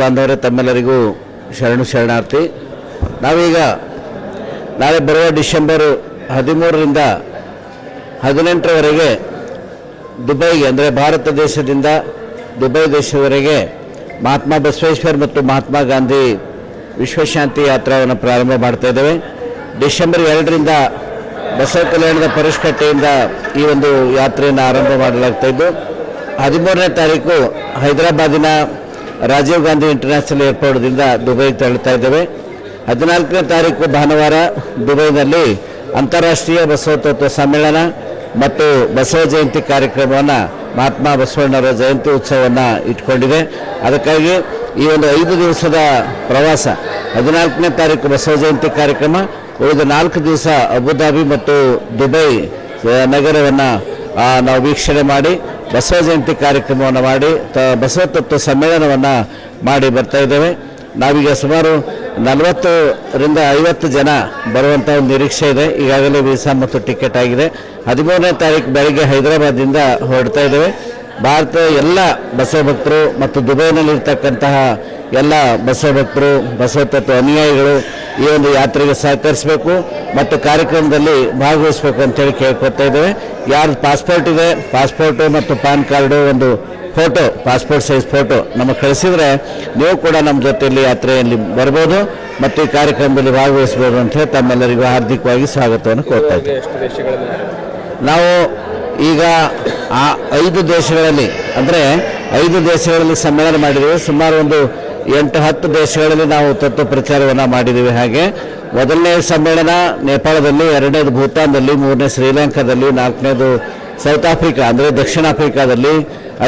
ಬಾಂಧವರೇ, ತಮ್ಮೆಲ್ಲರಿಗೂ ಶರಣು ಶರಣಾರ್ಥಿ. ನಾವೀಗ ನಾಳೆ ಬರುವ ಡಿಸೆಂಬರ್ ಹದಿಮೂರರಿಂದ ಹದಿನೆಂಟರವರೆಗೆ ದುಬೈಗೆ, ಅಂದರೆ ಭಾರತ ದೇಶದಿಂದ ದುಬೈ ದೇಶದವರೆಗೆ ಮಹಾತ್ಮ ಬಸವೇಶ್ವರ್ ಮತ್ತು ಮಹಾತ್ಮ ಗಾಂಧಿ ವಿಶ್ವಶಾಂತಿ ಯಾತ್ರೆಯನ್ನು ಪ್ರಾರಂಭ ಮಾಡ್ತಾ ಇದ್ದೇವೆ. ಡಿಸೆಂಬರ್ ಎರಡರಿಂದ ಬಸವ ಕಲ್ಯಾಣದ ಪರಿಷ್ಕಟ್ಟೆಯಿಂದ ಈ ಒಂದು ಯಾತ್ರೆಯನ್ನು ಆರಂಭ ಮಾಡಲಾಗ್ತಾ ಇದ್ದು, ಹದಿಮೂರನೇ ತಾರೀಕು ಹೈದರಾಬಾದಿನ ರಾಜೀವ್ ಗಾಂಧಿ ಇಂಟರ್ನ್ಯಾಷನಲ್ ಏರ್ಪೋರ್ಟ್ದಿಂದ ದುಬೈಗೆ ತೆರಳುತ್ತಾ ಇದ್ದೇವೆ. ಹದಿನಾಲ್ಕನೇ ತಾರೀಕು ಭಾನುವಾರ ದುಬೈನಲ್ಲಿ ಅಂತಾರಾಷ್ಟ್ರೀಯ ಬಸವತತ್ವ ಸಮ್ಮೇಳನ ಮತ್ತು ಬಸವ ಜಯಂತಿ ಕಾರ್ಯಕ್ರಮವನ್ನು ಮಹಾತ್ಮ ಬಸವಣ್ಣವರ ಜಯಂತಿ ಉತ್ಸವವನ್ನು ಇಟ್ಕೊಂಡಿದೆ. ಅದಕ್ಕಾಗಿ ಈ ಒಂದು ಐದು ದಿವಸದ ಪ್ರವಾಸ, ಹದಿನಾಲ್ಕನೇ ತಾರೀಕು ಬಸವ ಜಯಂತಿ ಕಾರ್ಯಕ್ರಮ, ಉಳಿದ ನಾಲ್ಕು ದಿವಸ ಅಬುಧಾಬಿ ಮತ್ತು ದುಬೈ ನಗರವನ್ನು ನಾವು ವೀಕ್ಷಣೆ ಮಾಡಿ ಬಸವ ಜಯಂತಿ ಕಾರ್ಯಕ್ರಮವನ್ನು ಮಾಡಿ, ತ ಬಸವ ತತ್ವ ಸಮ್ಮೇಳನವನ್ನು ಮಾಡಿ ಬರ್ತಾ ಇದ್ದೇವೆ. ನಾವೀಗ ಸುಮಾರು ನಲವತ್ತರಿಂದ ಐವತ್ತು ಜನ ಬರುವಂಥ ಒಂದು ನಿರೀಕ್ಷೆ ಇದೆ. ಈಗಾಗಲೇ ವೀಸಾ ಮತ್ತು ಟಿಕೆಟ್ ಆಗಿದೆ. ಹದಿಮೂರನೇ ತಾರೀಕು ಬೆಳಗ್ಗೆ ಹೈದರಾಬಾದಿಂದ ಹೊರಡ್ತಾ ಇದ್ದೇವೆ. ಭಾರತದ ಎಲ್ಲ ಬಸವ ಭಕ್ತರು ಮತ್ತು ದುಬೈನಲ್ಲಿರ್ತಕ್ಕಂತಹ ಎಲ್ಲ ಬಸವ ಭಕ್ತರು ಬಸವ ತತ್ವ ಅನುಯಾಯಿಗಳು ಈ ಒಂದು ಯಾತ್ರೆಗೆ ಸಹಕರಿಸಬೇಕು ಮತ್ತು ಕಾರ್ಯಕ್ರಮದಲ್ಲಿ ಭಾಗವಹಿಸಬೇಕು ಅಂತೇಳಿ ಕೇಳ್ಕೊತಾ ಇದ್ದೇವೆ. ಯಾರು ಪಾಸ್ಪೋರ್ಟ್ ಇದೆ ಪಾಸ್ಪೋರ್ಟು ಮತ್ತು ಪಾನ್ ಕಾರ್ಡು ಒಂದು ಫೋಟೋ ಪಾಸ್ಪೋರ್ಟ್ ಸೈಜ್ ಫೋಟೋ ನಮಗೆ ಕಳಿಸಿದರೆ ನೀವು ಕೂಡ ನಮ್ಮ ಜೊತೆಯಲ್ಲಿ ಯಾತ್ರೆಯಲ್ಲಿ ಬರ್ಬೋದು ಮತ್ತು ಈ ಕಾರ್ಯಕ್ರಮದಲ್ಲಿ ಭಾಗವಹಿಸ್ಬೋದು ಅಂತ ಹೇಳಿ ತಮ್ಮೆಲ್ಲರಿಗೂ ಹಾರ್ದಿಕವಾಗಿ ಸ್ವಾಗತವನ್ನು ಕೊಡ್ತಾ ಇದ್ದೇವೆ. ನಾವು ಈಗ ಆ ಐದು ದೇಶಗಳಲ್ಲಿ ಅಂದರೆ ಐದು ದೇಶಗಳಲ್ಲಿ ಸಮ್ಮೇಳನ ಮಾಡಿದ್ದೇವೆ. ಸುಮಾರು ಒಂದು ಎಂಟು ಹತ್ತು ದೇಶಗಳಲ್ಲಿ ನಾವು ತತ್ವ ಪ್ರಚಾರವನ್ನು ಮಾಡಿದ್ದೀವಿ ಹಾಗೆ. ಮೊದಲನೇ ಸಮ್ಮೇಳನ ನೇಪಾಳದಲ್ಲಿ, ಎರಡನೇದು ಭೂತಾನ್ದಲ್ಲಿ ಮೂರನೇ ಶ್ರೀಲಂಕಾದಲ್ಲಿ, ನಾಲ್ಕನೇದು ಸೌತ್ ಆಫ್ರಿಕಾ, ಅಂದರೆ ದಕ್ಷಿಣ ಆಫ್ರಿಕಾದಲ್ಲಿ,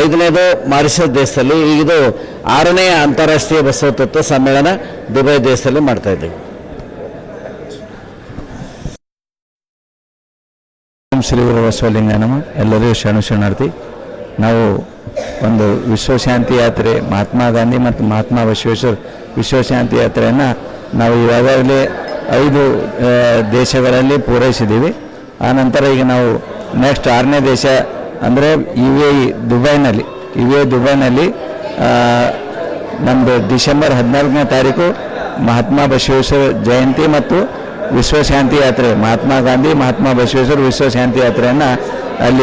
ಐದನೇದು ಮಾರಿಷಸ್ ದೇಶದಲ್ಲಿ ಈಗಿದು ಆರನೇ ಅಂತಾರಾಷ್ಟ್ರೀಯ ಬಸವ ತತ್ವ ಸಮ್ಮೇಳನ ದುಬೈ ದೇಶದಲ್ಲಿ ಮಾಡ್ತಾ ಇದ್ದೀವಿ. ಶ್ರೀ ಗುರು ಬಸವಲಿಂಗ ನಮ ಎಲ್ಲರಿಗೂ ಶರಣ ಶರಣಾರ್ಥಿ. ನಾವು ಒಂದು ವಿಶ್ವಶಾಂತಿ ಯಾತ್ರೆ, ಮಹಾತ್ಮ ಗಾಂಧಿ ಮತ್ತು ಮಹಾತ್ಮ ಬಸವೇಶ್ವರ ವಿಶ್ವಶಾಂತಿ ಯಾತ್ರೆಯನ್ನು ನಾವು ಈಗಾಗಲೇ ಐದು ದೇಶಗಳಲ್ಲಿ ಪೂರೈಸಿದ್ದೀವಿ. ಆನಂತರ ಈಗ ನಾವು ನೆಕ್ಸ್ಟ್ ಆರನೇ ದೇಶ ಅಂದರೆ ಯು ಎ ಇ ದುಬೈನಲ್ಲಿ ಯು ಎ ದುಬೈನಲ್ಲಿ ನಮ್ಮದು ಡಿಸೆಂಬರ್ ಹದಿನಾಲ್ಕನೇ ತಾರೀಕು ಮಹಾತ್ಮ ಬಸವೇಶ್ವರ ಜಯಂತಿ ಮತ್ತು ವಿಶ್ವಶಾಂತಿ ಯಾತ್ರೆ. ಮಹಾತ್ಮ ಗಾಂಧಿ, ಮಹಾತ್ಮ ಬಸವೇಶ್ವರ ವಿಶ್ವಶಾಂತಿ ಯಾತ್ರೆಯನ್ನು ಅಲ್ಲಿ